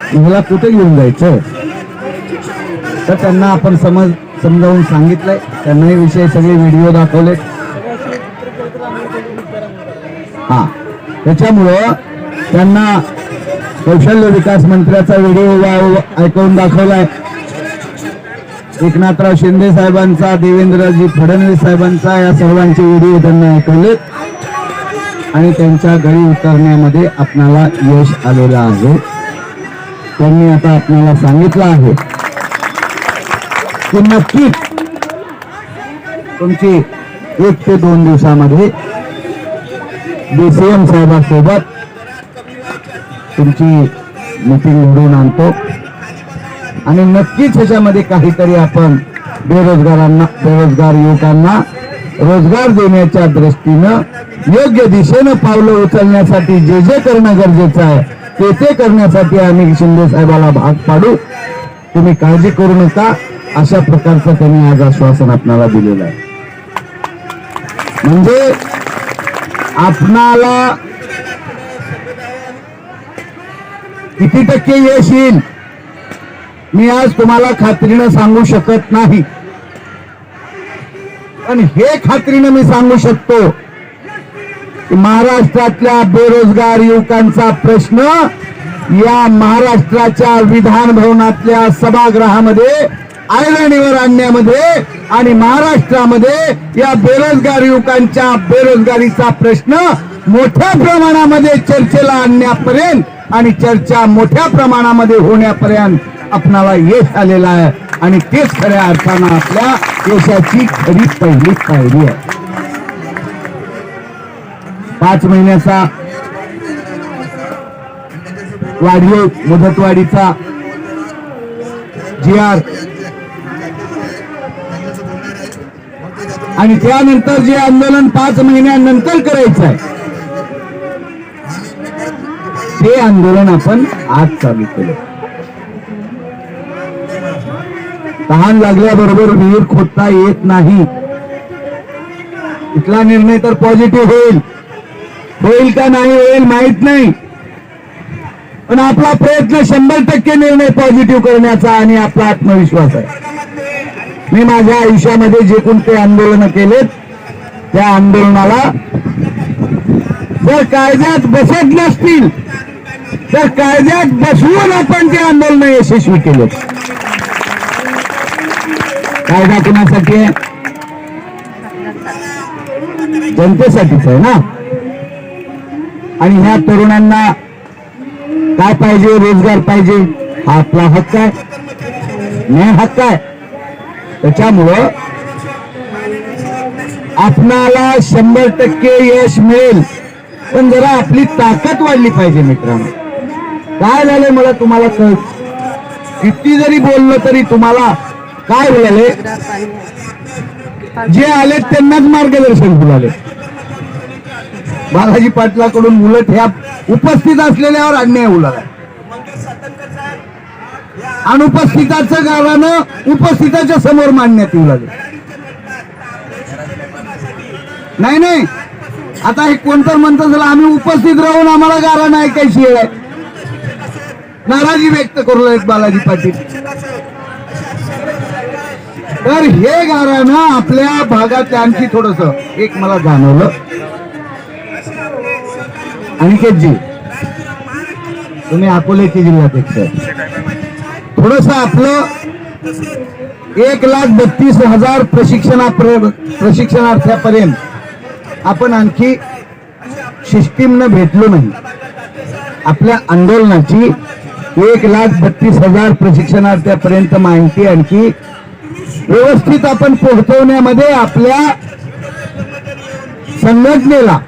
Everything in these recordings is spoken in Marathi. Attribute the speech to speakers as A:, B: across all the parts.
A: मला कुठे घेऊन जायचं? तर त्यांना आपण समज समजावून सांगितलंय. त्यांनाही विषय सगळे व्हिडिओ दाखवले हा. त्याच्यामुळं त्यांना कौशल्य विकास मंत्र्याचा व्हिडिओ ऐकवून दाखवलाय. एकनाथराव शिंदे साहेबांचा देवेंद्रजी फडणवीस साहेबांचा या सर्वांचे व्हिडिओ त्यांना ऐकवलेत. आणि त्यांच्या घरी उतरण्यामध्ये आपणाला यश आलेलं आहे. त्यांनी आता आपल्याला सांगितलं आहे. की नक्कीच तुमची एक ते दोन दिवसामध्ये बीसीएम साहेबांसोबत तुमची मीटिंग घडवून आणतो. आणि नक्कीच ह्याच्यामध्ये काहीतरी आपण बेरोजगारांना बेरोजगार युवकांना रोजगार देण्याच्या दृष्टीनं योग्य दिशेनं पावलं उचलण्यासाठी जे जे करणं गरजेचं आहे ते ते करण्यासाठी आम्ही शिंदे साहेबाला भाग पाडू. तुम्ही काळजी करू नका. अशा प्रकारचं त्यांनी आज आश्वासन आपणाला दिलेलं आहे. म्हणजे आपणाला किती टक्के यश येईल मी आज तुम्हाला खात्रीनं सांगू शकत नाही. पण हे खात्रीनं मी सांगू शकतो महाराष्ट्रातल्या बेरोजगार युवकांचा प्रश्न या महाराष्ट्राच्या विधान भवनातल्या सभागृहामध्ये आयरणीवर आणण्यामध्ये आणि महाराष्ट्रामध्ये या बेरोजगार युवकांच्या बेरोजगारीचा प्रश्न मोठ्या प्रमाणामध्ये चर्चेला आणण्यापर्यंत आणि चर्चा मोठ्या प्रमाणामध्ये होण्यापर्यंत आपणाला यश आलेलं आहे. आणि तेच खऱ्या अर्थानं आपल्या यशाची खरी पहिली पायरी आहे. पाच महिन्याचा वाढले मुदतवाढीचा जी आर. आणि त्यानंतर जे आंदोलन पाच महिन्यानंतर करायचं आहे ते आंदोलन आपण आज चालू केलं. तहान लागल्याबरोबर विहीर खोदता येत नाही. इथला निर्णय तर पॉझिटिव्ह होईल. होईल का नाही होईल माहीत नाही. पण आपला प्रयत्न शंभर टक्के निर्णय पॉझिटिव्ह करण्याचा आणि आपला आत्मविश्वास आहे. मी माझ्या आयुष्यामध्ये जे कोणते आंदोलन केलेत त्या आंदोलनाला जर कायद्यात बसत नसतील तर कायद्यात बसवून आपण ते आंदोलन यशस्वी केले कायदा कोणासाठी आहे? जनतेसाठीच आहे ना? आणि ह्या तरुणांना काय पाहिजे? रोजगार पाहिजे. हा आपला हक्क आहे. न्याय हक्क आहे. त्याच्यामुळं आपणाला शंभर टक्के यश मिळेल. पण जरा आपली ताकद वाढली पाहिजे मित्रांनो. काय झालंय मला तुम्हाला कळ किती जरी बोललं तरी तुम्हाला काय बोलाले जे आले त्यांनाच मार्गदर्शन बोलाले बालाजी पाटलाकडून उलट ह्या उपस्थित असलेल्यावर अन्याय उलाला अनुपस्थिताचं गावानं उपस्थिताच्या समोर मांडण्यात येऊ लागले. नाही नाही. आता हे कोणतं म्हणतं झालं आम्ही उपस्थित राहून आम्हाला गाणं ऐकायची आहे. नाराजी व्यक्त करू लागलेत बालाजी पाटील. तर हे गाणं आपल्या भागात आणखी थोडस एक मला जाणवलं. अनिकेतजी तुम्ही अकोल्याचे जिल्हाध्यक्ष थोडस आपलं एक लाख बत्तीस हजार प्रशिक्षणा प्रशिक्षणार्थ्यापर्यंत आपण आणखी सिस्टीमनं भेटलो नाही. आपल्या आंदोलनाची एक लाख बत्तीस हजार प्रशिक्षणार्थ्यापर्यंत माहिती आणखी व्यवस्थित आपण पोहोचवण्यामध्ये आपल्या संघटनेला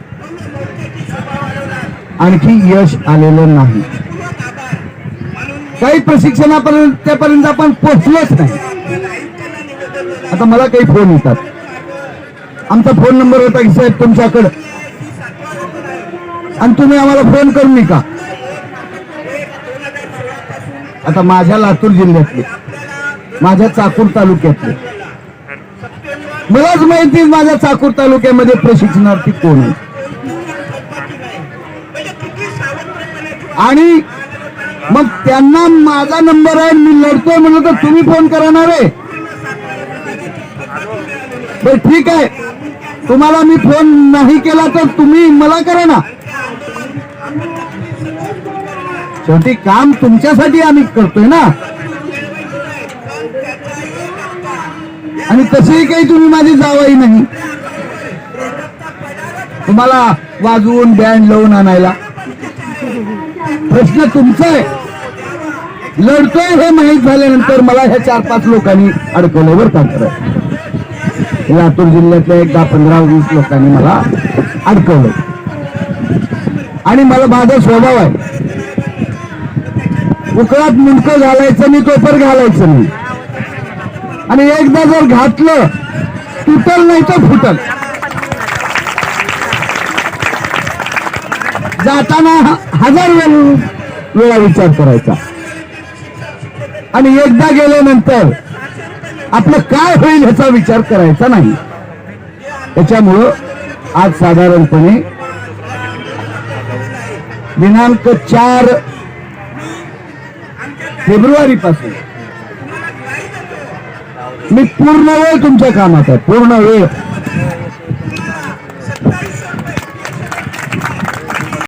A: आणखी यश आलेलं नाही. काही प्रशिक्षणापर्यंत त्यापर्यंत आपण पोहोचलोच नाही. आता मला काही फोन येतात. आमचा फोन नंबर होता की साहेब तुमच्याकडं. आणि तुम्ही आम्हाला फोन करू नका. आता माझ्या लातूर जिल्ह्यातले माझ्या चाकूर तालुक्यातले. मलाच माहिती माझ्या चाकूर तालुक्यामध्ये प्रशिक्षणार्थी कोण आहे आणि मग त्यांना माझा नंबर आहे मी लढतोय म्हणलं तर तुम्ही फोन करणार आहे बर ठीक आहे. तुम्हाला मी फोन नाही केला तर तुम्ही मला करा ना. शेवटी काम तुमच्यासाठी आम्ही करतोय ना. आणि तसेही काही तुम्ही माझी जावाही नाही. तुम्हाला वाजवून बँड लावून आणायला. प्रश्न तुमचा आहे. लढतोय हे माहीत झाल्यानंतर मला ह्या चार पाच लोकांनी अडकवल्यावर बरं लातूर जिल्ह्यातल्या एकदा पंधरा वीस लोकांनी मला अडकवलं आणि मला माझा स्वभाव आहे. उकळात मुंडकं घालायचं मी तोपर घालायचं मी आणि एकदा जर घातलं तुटल नाही तर फुटल. जाताना हजार वेळा विचार करायचा. आणि एकदा गेल्यानंतर आपलं काय होईल ह्याचा विचार करायचा नाही. त्याच्यामुळं आज साधारणपणे दिनांक चार फेब्रुवारी पासून मी पूर्ण वेळ तुमच्या कामात आहे. पूर्ण वेळ.